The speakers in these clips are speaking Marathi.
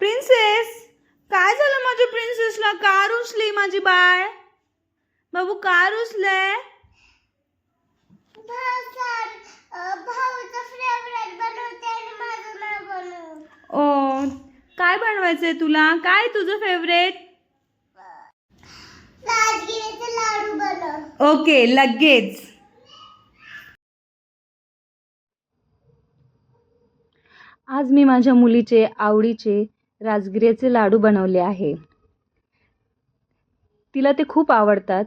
प्रिन्सेस काय झालं माझ्या प्रिन्सेसला का रुसली माझी बाळ. बाबू का रुसले ओ काय बनवायचंय तुला? काय तुझं फेवरेट ओके लगेच. आज मी माझ्या मुलीचे आवडीचे राजगिऱ्याचे लाडू बनवले आहे. तिला ते खूप आवडतात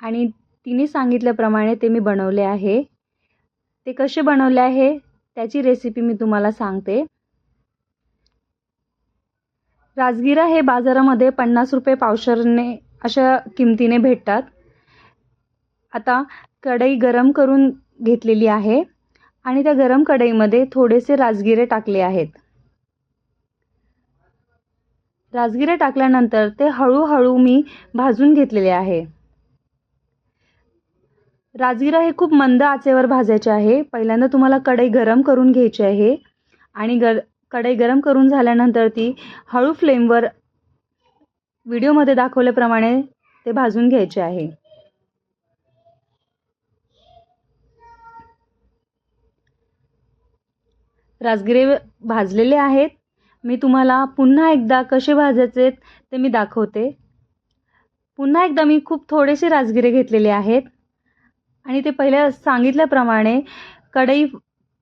आणि तिने सांगितल्याप्रमाणे ते मी बनवले आहे. ते कसे बनवले आहे त्याची रेसिपी मी तुम्हाला सांगते. राजगिरा हे बाजारामध्ये पन्नास रुपये पावशरने अशा किमतीने भेटतात. आता कढई गरम करून घेतलेली आहे आणि त्या गरम कढईमध्ये थोडेसे राजगिरे टाकले आहेत. राजगिरे टाकल्यानंतर ते हळूहळू मी भाजून घेतलेले आहे. राजगिरा हे खूप मंद आचेवर भाजायचे आहे. पहिल्यांदा तुम्हाला कढई गरम करून घ्यायची आहे आणि गर कढई गरम करून झाल्यानंतर ती हळू फ्लेमवर व्हिडिओमध्ये दाखवल्याप्रमाणे ते भाजून घ्यायचे आहे. राजगिरे भाजलेले आहेत. मी तुम्हाला पुन्हा एकदा कसे भाजायचे ते मी दाखवते. पुन्हा एकदा मी खूप थोडेसे राजगिरे घेतलेले आहेत. आणि ते पहिल्या सांगितल्याप्रमाणे कढई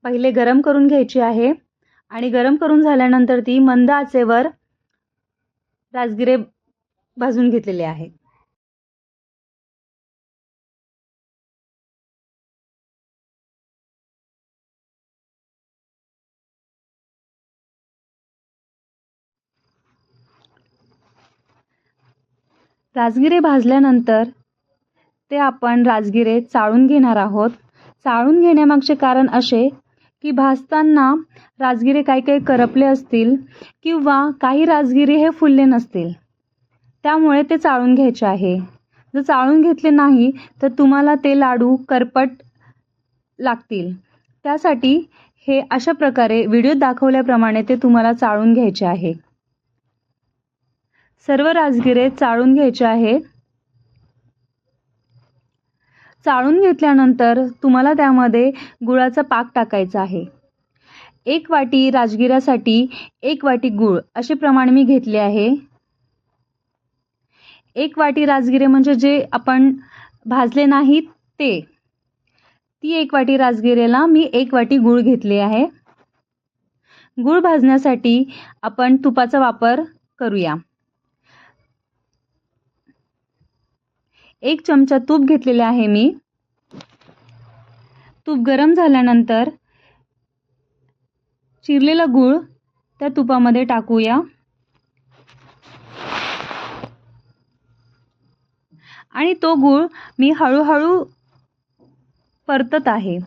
पहिले गरम करून घ्यायची आहे. आणि गरम करून झाल्यानंतर ती मंद आचेवर राजगिरे भाजून घेतलेले आहे राजगिरे भाजल्यानंतर ते आपण राजगिरे चाळून घेणार आहोत. चाळून घेण्यामागचे कारण असे की भाजताना राजगिरे काही काही करपले असतील किंवा काही राजगिरे हे फुलले नसतील. त्यामुळे ते चाळून घ्यायचे आहे. जर चाळून घेतले नाही तर तुम्हाला ते लाडू करपट लागतील. त्यासाठी हे अशा प्रकारे व्हिडिओ दाखवल्याप्रमाणे ते तुम्हाला चाळून घ्यायचे आहे. सर्व राजगिरे चाळून घ्यायचे आहे. चाळून घेतल्यानंतर तुम्हाला त्यामध्ये गुळाचा पाक टाकायचा आहे. एक वाटी राजगिऱ्यासाठी एक वाटी गूळ असे प्रमाण मी घेतले आहे. एक वाटी राजगिरे म्हणजे जे आपण भाजले नाहीत ते. ती एक वाटी राजगिरेला मी एक वाटी गूळ घेतले आहे. गूळ भाजण्यासाठी आपण तुपाचा वापर करूया. एक चमचा तूप घेतलेले आहे मी. तूप गरम झाल्यानंतर चिरलेला गूळ त्या तुपामध्ये टाकूया. आणि तो गूळ मी हळूहळू परतत आहे.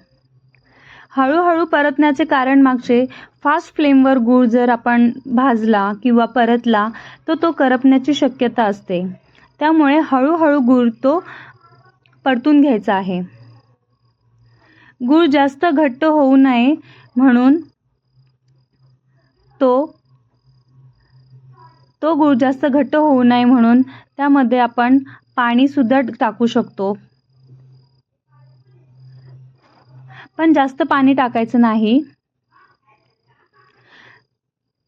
हळूहळू परतण्याचे कारण मागचे फास्ट फ्लेमवर गूळ जर आपण भाजला किंवा परतला तर तो करपण्याची शक्यता असते. त्यामुळे हळूहळू गूळ तो परतून घ्यायचा आहे. गूळ जास्त घट्ट होऊ नये म्हणून तो तो गूळ जास्त घट्ट होऊ नये म्हणून त्यामध्ये आपण पाणीसुद्धा टाकू शकतो. पण जास्त पाणी टाकायचं नाही.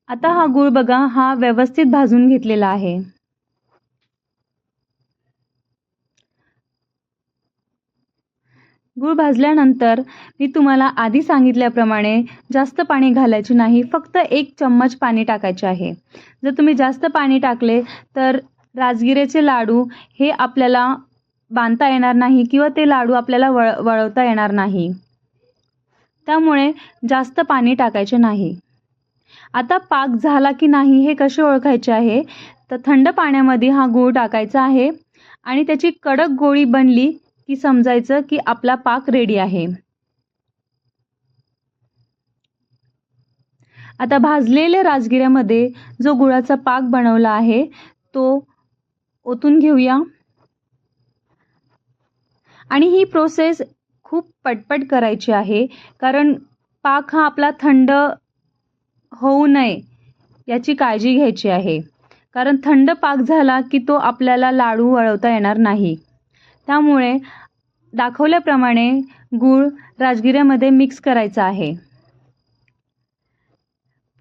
आता हा गूळ बघा हा व्यवस्थित भाजून घेतलेला आहे. गूळ भाजल्यानंतर मी तुम्हाला आधी सांगितल्याप्रमाणे जास्त पाणी घालायचे नाही फक्त एक चम्मच पाणी टाकायचे आहे. जर तुम्ही जास्त पाणी टाकले तर राजगिऱ्याचे लाडू हे आपल्याला बांधता येणार नाही किंवा ते लाडू आपल्याला वळ वळवता येणार नाही. त्यामुळे जास्त पाणी टाकायचे नाही. आता पाक झाला की नाही हे कसे ओळखायचे आहे? तर थंड पाण्यामध्ये हा गूळ टाकायचा आहे आणि त्याची कडक गोळी बनली की समजायचं की आपला पाक रेडी आहे. आता भाजलेल्या राजगिऱ्यामध्ये जो गुळाचा पाक बनवला आहे तो ओतून घेऊया. आणि ही प्रोसेस खूप पटपट करायची आहे कारण पाक हा आपला थंड होऊ नये याची काळजी घ्यायची आहे. कारण थंड पाक झाला की तो आपल्याला लाडू वळवता येणार नाही. त्यामुळे दाखवल्याप्रमाणे गूळ राजगिऱ्यामध्ये मिक्स करायचा आहे.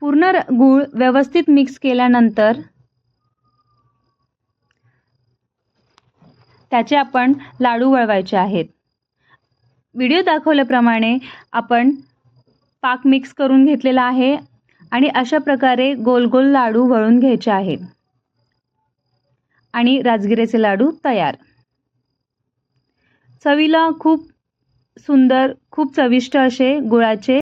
पूर्ण र गूळ व्यवस्थित मिक्स केल्यानंतर त्याचे आपण लाडू वळवायचे आहेत. व्हिडिओ दाखवल्याप्रमाणे आपण पाक मिक्स करून घेतलेला आहे आणि अशा प्रकारे गोल गोल लाडू वळून घ्यायचे आहेत. आणि राजगिऱ्याचे लाडू तयार. चवीला खूप सुंदर खूप चविष्ट असे गुळाचे